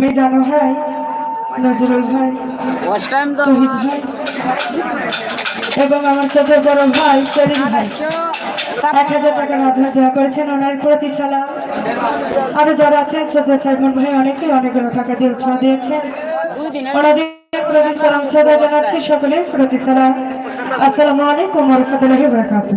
মিজানু ভাই নজরুল ভাই first time তো শহীদ ভাই এবং আমার ছোট বড় ভাই করিম ভাই। এক হাজার টাকা মাধ্যমে দেওয়া করেছেন ওনার প্রতি সালাম। আরও যারা আছেন ছোট সাইমন ভাই অনেকে অনেকগুলো টাকা দিয়ে উৎসাহ দিয়েছেন। ওনাদের প্রতি সালাম শ্রদ্ধা জানাচ্ছি সকলে প্রতি সালাম। আসসালামু আলাইকুম রহমতুল্লাহি বারাকাতুহু।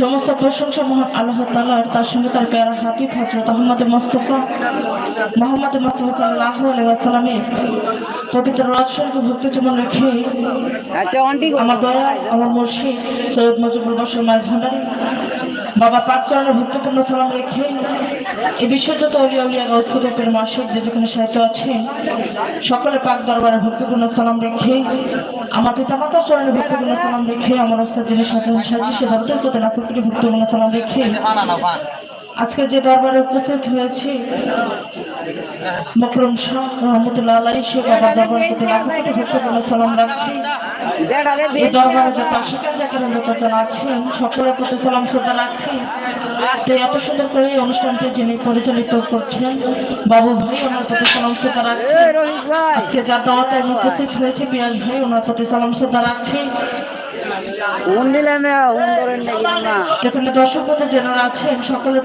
সমস্ত প্রশংসা মহান আল্লাহ তালার তার সঙ্গে তার প্যারা হাবিব হযরত আহমদ মোস্তফা মোহাম্মদ মোস্তফা সাল্লাহ আলাইহি ওয়াসাল্লামের পবিত্র রাজশাহীকে ভক্তি জীবন রেখে আচ্ছা আমার দয়া আমার মুর্শিদ সৈয়দ মজিবুল বসর মায়ের ভান্ডারে বাবা পাক চরণের ভক্তিপূর্ণ সালাম রেখে এই বিশ্বজ্যোত অলিয়া উলিয়া গৌসুদের মাসিক যে যেখানে সাহিত্য আছে সকলে পাক দরবারে ভক্তিপূর্ণ সালাম রেখে আমার পিতা মাতার চরণে ভক্তিপূর্ণ সালাম রেখে আমার অস্তার যিনি সাজান সাজি সে দপ্তর করতে না ভক্তিপূর্ণ সালাম রেখে আজকে যে দরবারে উপস্থিত হয়েছে মকরম শাহ রহমতুল্লাহ আলাই সে বাবা দরবার প্রতি লাখ কোটি ভক্তিপূর্ণ সালাম রাখছি। এই দরবারে যত আশিকার জায়গার লোকজন আছেন সকলের প্রতি সালাম শ্রদ্ধা রাখছি। তো এত সুন্দর করে এই অনুষ্ঠানটি যিনি পরিচালিত করছেন বাবু ভাই ওনার প্রতি সালাম শ্রদ্ধা রাখছি। আজকে যার দাওয়াতে আমি উপস্থিত হয়েছি পিয়াস ভাই ওনার প্রতি সালাম শ্রদ্ধা রাখছি। যেখানে দর্শক যারা আছেন সকলের